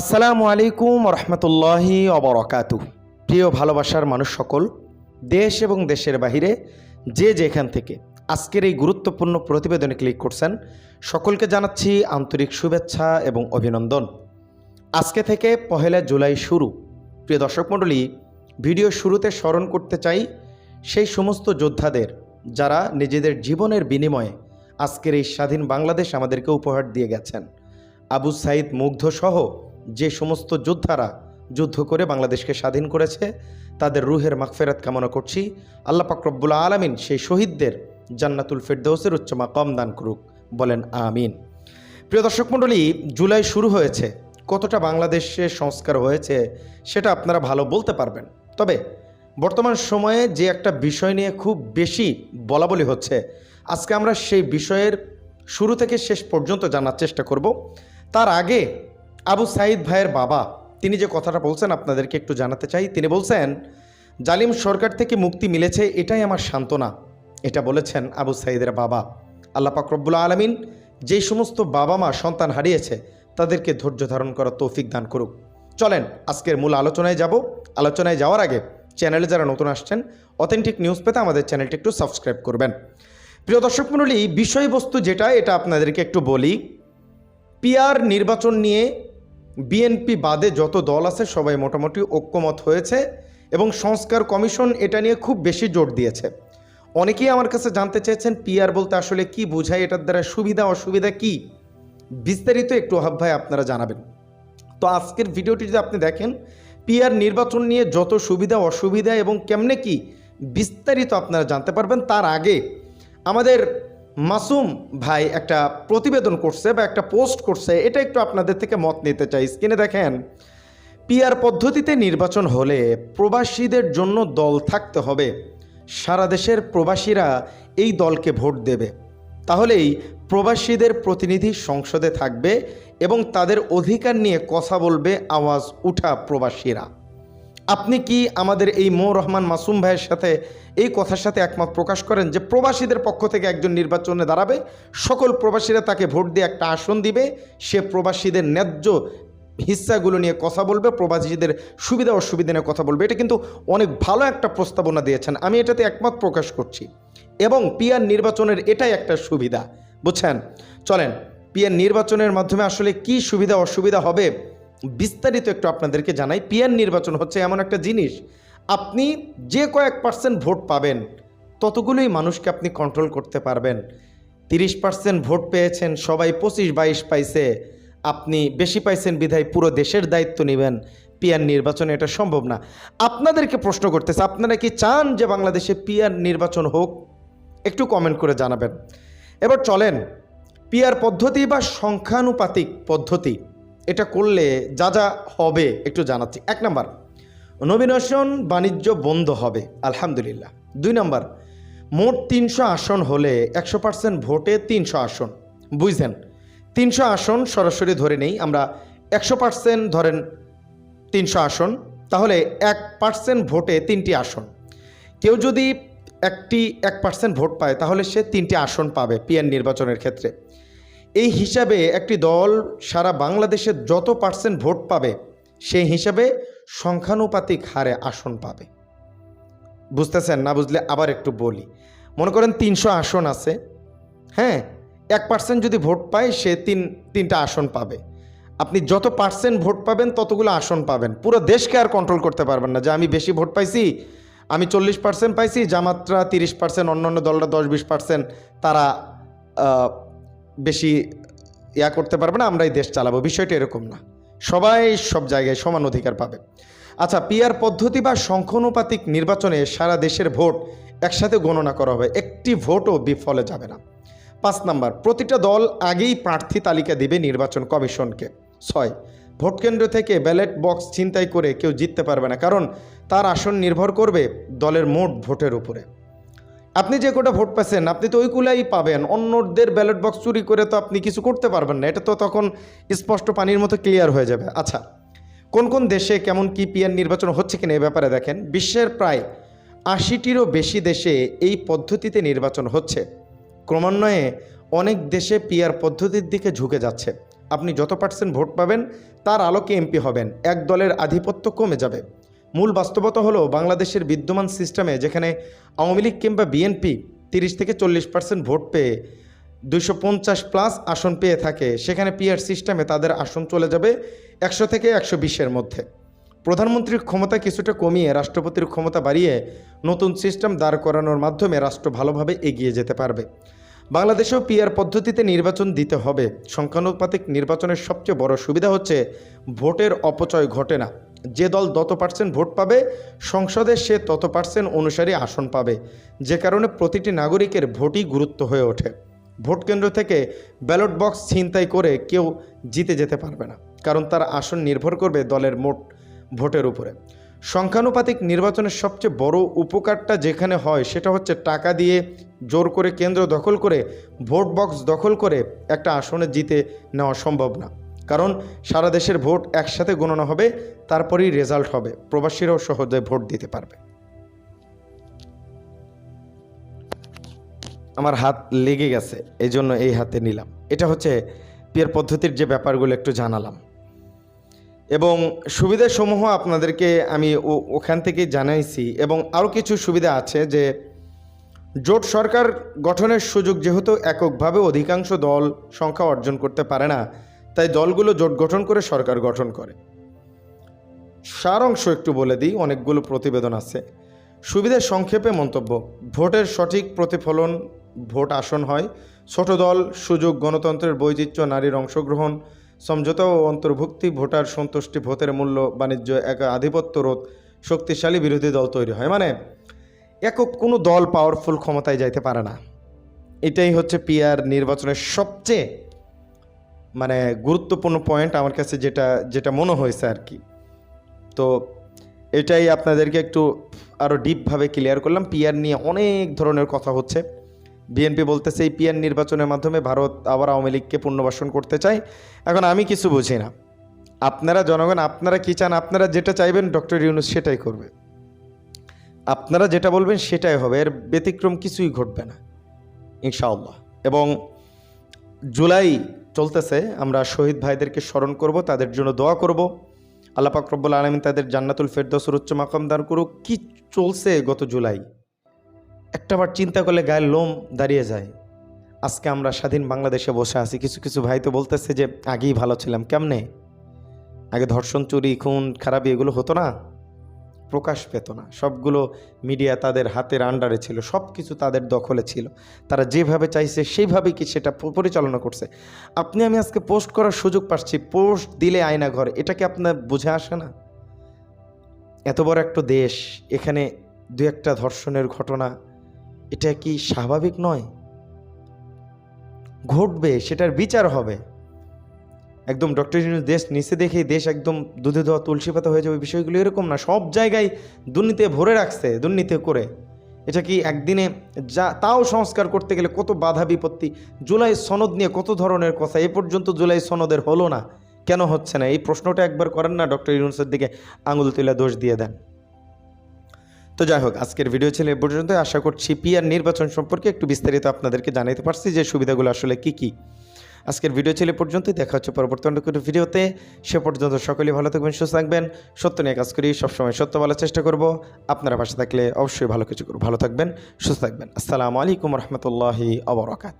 আসসালামু আলাইকুম রহমতুল্লাহি অবরকাতু প্রিয় ভালোবাসার মানুষ সকল, দেশ এবং দেশের বাহিরে যে যেখান থেকে আজকের এই গুরুত্বপূর্ণ প্রতিবেদনে ক্লিক করছেন, সকলকে জানাচ্ছি আন্তরিক শুভেচ্ছা এবং অভিনন্দন। আজকে থেকে পহেলা জুলাই শুরু। প্রিয় দর্শক মণ্ডলী, ভিডিও শুরুতে স্মরণ করতে চাই সেই সমস্ত যোদ্ধাদের যারা নিজেদের জীবনের বিনিময়ে আজকের এই স্বাধীন বাংলাদেশ আমাদেরকে উপহার দিয়ে গেছেন। আবু সাইদ মুগ্ধ সহ যে সমস্ত যোদ্ধারা যুদ্ধ করে বাংলাদেশকে স্বাধীন করেছে, তাদের রুহের মাগফেরাত কামনা করছি। আল্লাহ পাক রব্বুল আলমিন সেই শহীদদের জান্নাতুল ফেরদৌসের উচ্চমা কম দান করুক, বলেন আমিন। প্রিয় দর্শক মণ্ডলী, জুলাই শুরু হয়েছে। কতটা বাংলাদেশে সংস্কার হয়েছে, সেটা আপনারা ভালো বলতে পারবেন। তবে বর্তমান সময়ে যে একটা বিষয় নিয়ে খুব বেশি বলা বলি হচ্ছে, আজকে আমরা সেই বিষয়ের শুরু থেকে শেষ পর্যন্ত জানার চেষ্টা করব। তার আগে আবু সাইদ ভাইয়ের বাবা, তিনি যে কথাটা বলছেন আপনাদেরকে একটু জানাতে চাই, তিনি বলছেন, জালিম সরকার থেকে মুক্তি মিলেছে, এটাই আমার সান্ত্বনা। এটা বলেছেন আবু সাইদের বাবা। আল্লাহ পাক রব্বুল আলমিন যেই সমস্ত বাবা মা সন্তান হারিয়েছে, তাদেরকে ধৈর্য ধারণ করার তৌফিক দান করুক। চলেন, আজকের মূল আলোচনায় যাব। আলোচনায় যাওয়ার আগে চ্যানেলে যারা নতুন আসছেন, অথেন্টিক নিউজ পেতে আমাদের চ্যানেলটি একটু সাবস্ক্রাইব করবেন। প্রিয় দর্শক মণ্ডলী, বিষয়বস্তু যেটা, এটা আপনাদেরকে একটু বলি। পিআর নির্বাচন নিয়ে বিএনপি বাদে যত দল আছে, সবাই মোটামুটি ঐক্যমত হয়েছে এবং সংস্কার কমিশন এটা নিয়ে খুব বেশি জোর দিয়েছে। অনেকেই আমার কাছে জানতে চেয়েছেন, পিআর বলতে আসলে কি বোঝায়, এটার দ্বারা সুবিধা, অসুবিধা কি? বিস্তারিত একটু অভাব ভাই আপনারা জানাবেন। তো আজকের ভিডিওটি যদি আপনি দেখেন, পিআর নির্বাচন নিয়ে যত সুবিধা, অসুবিধা এবং কেমনে কি বিস্তারিত আপনারা জানতে পারবেন, তার আগে আমাদের মাসুম ভাই একটা প্রতিবেদন করছে বা একটা পোস্ট করছে, এটা একটু আপনাদের থেকে মত নিতে চাই। স্ক্রিনে দেখেন, পিআর পদ্ধতিতে নির্বাচন হলে প্রবাসীদের জন্য দল থাকতে হবে। সারা দেশের প্রবাসীরা এই দলকে ভোট দেবে। তাহলেই প্রবাসীদের প্রতিনিধি সংসদে থাকবে এবং তাদের অধিকার নিয়ে কথা বলবে আওয়াজ উঠা প্রবাসীরা। আপনি কি আমাদের এই মো. রহমান মাসুম ভাইয়ের সাথে এই কথার সাথে একমত প্রকাশ করেন যে প্রবাসীদের পক্ষ থেকে একজন নির্বাচনে দাঁড়াবে? সকল প্রবাসীরা তাকে ভোট দিয়ে একটা আসন দিবে, সে প্রবাসীদের ন্যায্য হিস্সাগুলো নিয়ে কথা বলবে, প্রবাসীদের সুবিধা অসুবিধা নিয়ে কথা বলবে। এটা কিন্তু অনেক ভালো একটা প্রস্তাবনা দিয়েছেন। আমি এটাতে একমত প্রকাশ করছি। এবং পিয়ার নির্বাচনের এটাই একটা সুবিধা। বুঝছেন? চলেন, পিয়ার নির্বাচনের মাধ্যমে আসলে কি সুবিধা অসুবিধা হবে? বিস্তারিত একটু আপনাদেরকে জানাই পিআর নির্বাচন হচ্ছে এমন একটা জিনিস, আপনি যে কয়েক পার্সেন্ট ভোট পাবেন, ততগুলোই মানুষকে আপনি কন্ট্রোল করতে পারবেন। তিরিশ পার্সেন্ট ভোট পেয়েছেন, সবাই পঁচিশ বাইশ পাইছে, আপনি বেশি পাইছেন বিধায় পুরো দেশের দায়িত্ব নেবেন পিআর নির্বাচনে এটা সম্ভব না। আপনাদেরকে প্রশ্ন করতেছে, আপনারা কি চান যে বাংলাদেশে পিআর নির্বাচন হোক? একটু কমেন্ট করে জানাবেন। এবার চলেন, পিআর পদ্ধতি বা সংখ্যানুপাতিক পদ্ধতি। এটা করলে যা যা হবে একটু জানাচ্ছি। এক নাম্বার, নবীনশন বাণিজ্য বন্ধ হবে, আলহামদুলিল্লাহ। দুই নাম্বার, মোট তিনশো আসন হলে একশো পার্সেন্ট ভোটে তিনশো আসন। বুঝছেন? তিনশো আসন সরাসরি ধরে নেই, আমরা একশো পার্সেন্ট ধরেন তিনশো আসন, তাহলে এক পার্সেন্ট ভোটে তিনটি আসন। কেউ যদি একটি এক পার্সেন্ট ভোট পায়, তাহলে সে তিনটি আসন পাবে পিএন নির্বাচনের ক্ষেত্রে। এই হিসাবে একটি দল সারা বাংলাদেশে যত পার্সেন্ট ভোট পাবে, সেই হিসাবে সংখ্যানুপাতিক হারে আসন পাবে। বুঝতেছেন না বুঝলে আবার একটু বলি। মনে করেন তিনশো আসন আছে হ্যাঁ? এক পার্সেন্ট যদি ভোট পায়, সে তিন, তিনটা আসন পাবে। আপনি যত পার্সেন্ট ভোট পাবেন, ততগুলো আসন পাবেন। পুরো দেশকে আর কন্ট্রোল করতে পারবেন না যে আমি বেশি ভোট পাইছি, আমি চল্লিশ পার্সেন্ট পাইছি, জামাতরা তিরিশ পার্সেন্ট, অন্যান্য দলরা দশ, বিশ পার্সেন্ট, তারা বেশি ইয়া করতে পারবে না, আমরাই দেশ চালাবো। বিষয়টা এরকম না। সবাই সব জায়গায় সমান অধিকার পাবে। আচ্ছা পিআর পদ্ধতি বা সংখ্যানুপাতিক নির্বাচনে সারা দেশের ভোট একসাথে গণনা করা হবে। একটি ভোটও বিফলে যাবে না। পাঁচ নাম্বার, প্রতিটা দল আগেই প্রার্থী তালিকা দিবে নির্বাচন কমিশনকে। ছয় ভোটকেন্দ্র থেকে ব্যালট বক্স ছিনতাই করে কেউ জিততে পারবে না, কারণ তার আসন নির্ভর করবে দলের মোট ভোটের উপরে। আপনি যে কোটা ভোট পাচ্ছেন, আপনি তো ওইগুলাই পাবেন। অন্যদের ব্যালট বক্স চুরি করে তো আপনি কিছু করতে পারবেন না। এটা তো তখন স্পষ্ট পানির মতো ক্লিয়ার হয়ে যাবে। আচ্ছা কোন কোন দেশে কেমন কি পিআর নির্বাচন হচ্ছে কিনা এই ব্যাপারে দেখেন। বিশ্বের প্রায় আশিটিরও বেশি দেশে এই পদ্ধতিতে নির্বাচন হচ্ছে। ক্রমান্বয়ে অনেক দেশে পিয়ার পদ্ধতির দিকে ঝুঁকে যাচ্ছে। আপনি যত পার্সেন্ট ভোট পাবেন, তার আলোকে এমপি হবেন। এক দলের আধিপত্য কমে যাবে। মূল বাস্তবতা হলো বাংলাদেশের বিদ্যমান সিস্টেমে যেখানে আওয়ামী লীগ কিংবা বিএনপি তিরিশ থেকে চল্লিশ পার্সেন্ট ভোট পেয়ে দুইশো পঞ্চাশ প্লাস আসন পেয়ে থাকে, সেখানে পিআর সিস্টেমে তাদের আসন চলে যাবে একশো থেকে একশো বিশের মধ্যে। প্রধানমন্ত্রীর ক্ষমতা কিছুটা কমিয়ে রাষ্ট্রপতির ক্ষমতা বাড়িয়ে নতুন সিস্টেম দাঁড় করানোর মাধ্যমে রাষ্ট্র ভালোভাবে এগিয়ে যেতে পারবে। বাংলাদেশেও পিআর পদ্ধতিতে নির্বাচন দিতে হবে। সংখ্যানুপাতিক নির্বাচনের সবচেয়ে বড় সুবিধা হচ্ছে ভোটের অপচয় ঘটে না। যে দল যত পার্সেন্ট ভোট পাবে, সংসদে সে তত পার্সেন্ট অনুসারী আসন পাবে। যে কারণে প্রতিটি নাগরিকের ভোটই গুরুত্ব হয়ে ওঠে। ভোট কেন্দ্র থেকে ব্যালট বক্স ছিনতাই করে কেউ জিতে যেতে পারবে না, কারণ তার আসন নির্ভর করবে দলের মোট ভোটের উপরে। সংখ্যানুপাতিক নির্বাচনের সবচেয়ে বড় উপকারটা যেখানে হয়, সেটা হচ্ছে টাকা দিয়ে জোর করে কেন্দ্র দখল করে, ভোট বক্স দখল করে একটা আসনে জিতে নেওয়া সম্ভব না। কারণ সারা দেশের ভোট একসাথে গণনা হবে তারপরেই রেজাল্ট হবে। প্রবাসীরাও সহজে ভোট দিতে পারবে। আমার হাত লেগে গেছে এই জন্য এই হাতে নিলাম। এটা হচ্ছে পিয়ার পদ্ধতির যে ব্যাপারগুলো একটু জানালাম। এবং সুবিধাসমূহ আপনাদেরকে আমি ওখান থেকে জানাইছি এবং আরও কিছু সুবিধা আছে যে, জোট সরকার গঠনের সুযোগ যেহেতু এককভাবে অধিকাংশ দল সংখ্যা অর্জন করতে পারে না, তাই দলগুলো জোট গঠন করে সরকার গঠন করে। সার অংশ একটু বলে দিই, অনেকগুলো প্রতিবেদন আছে। সুবিধার সংক্ষেপে মন্তব্য, ভোটের সঠিক প্রতিফলন, ভোট আসন হয়, ছোট দল, সুযোগ, গণতন্ত্রের বৈচিত্র্য, নারীর অংশগ্রহণ, সমঝোতা ও অন্তর্ভুক্তি, ভোটার সন্তুষ্টি, ভোটের মূল্য, বাণিজ্য, এক আধিপত্য রোধ, শক্তিশালী বিরোধী দল তৈরি হয়। মানে একক কোনো দল পাওয়ারফুল ক্ষমতায় যাইতে পারে না। এটাই হচ্ছে পিআর নির্বাচনের সবচেয়ে মানে গুরুত্বপূর্ণ পয়েন্ট আমার কাছে যেটা যেটা মনে হয়েছে আর কি। তো এটাই আপনাদেরকে একটু আরও ডিপভাবে ক্লিয়ার করলাম। পিয়ার নিয়ে অনেক ধরনের কথা হচ্ছে। বিএনপি বলতেছে, এই পিয়ার নির্বাচনের মাধ্যমে ভারত আবার আওয়ামী লীগকে পুনর্বাসন করতে চায়। এখন আমি কিছু বুঝি না। আপনারা জনগণ, আপনারা কী চান? আপনারা যেটা চাইবেন, ডক্টর ইউনুস সেটাই করবে। আপনারা যেটা বলবেন, সেটাই হবে। এর ব্যতিক্রম কিছুই ঘটবে না, ইনশাআল্লাহ। এবং জুলাই চলতেছে, আমরা শহীদ ভাইদেরকে স্মরণ করব, তাদের জন্য দোয়া করব। আল্লাহ পাক রব্বুল আলমিন তাদের জান্নাতুল ফেরদৌসের উচ্চ মাকাম দান করুক। কি চলছে গত জুলাই? একটাবার চিন্তা করলে গায়ের লোম দাঁড়িয়ে যায়। আজকে আমরা স্বাধীন বাংলাদেশে বসে আছি। কিছু কিছু ভাই তো বলতেছে যে, আগেই ভালো ছিলাম, কেমনে? আগে ধর্ষণ, চুরি, খুন, খারাপি এগুলো হতো না? প্রকাশ পেত না। সবগুলো মিডিয়া তাদের হাতের আন্ডারে ছিল সব কিছু তাদের দখলে ছিল। তারা যেভাবে চাইছে সেইভাবেই কি সেটা পরিচালনা করছে। আপনি আমি আজকে পোস্ট করার সুযোগ পাচ্ছি, পোস্ট দিলে আয়না ঘর, এটা কি আপনার বুঝে আসে না? এত বড় একটা দেশ, এখানে দু একটা ধর্ষণের ঘটনা, এটা কি স্বাভাবিক নয়? ঘটবে, সেটার বিচার হবে। একদম ডক্টর ইউনুস দেশ নিচে দেখে দেশ একদম দুধে ধোয়া, তুলসী পাতা হয়ে যাবে, বিষয়গুলো এরকম না, সব জায়গায় দুর্নীতি ভরে রাখছে, দুর্নীতি করে। এটা কি একদিনে যা, তাও সংস্কার করতে গেলে কত বাধা, বিপত্তি? জুলাই সনদ নিয়ে কত ধরনের কথা? এ পর্যন্ত জুলাই সনদের হলো না। কেন হচ্ছে না? এই প্রশ্নটা একবার করেন না ডক্টর ইউনুসের দিকে আঙুল তুলে দোষ দিয়ে দেন। তো যাই হোক, আজকের ভিডিও ছিল এ পর্যন্ত আশা করছি পিআর নির্বাচন সম্পর্কে একটু বিস্তারিত আপনাদেরকে জানাতে পারছি যে সুবিধাগুলো আসলে কি কি। আজকের ভিডিও ছেলে পর্যন্ত পর্যন্তই। দেখা হচ্ছে পরবর্তী কোনো ভিডিওতে। সে পর্যন্ত সকলেই ভালো থাকবেন, সুস্থ থাকবেন। সত্য নিয়ে কাজ করি, সবসময় সত্য বলার চেষ্টা করব। আপনারা পাশে থাকলে অবশ্যই ভালো কিছু ভালো থাকবেন, সুস্থ থাকবেন। আসসালামু আলাইকুম রহমতুল্লাহি আবরকাত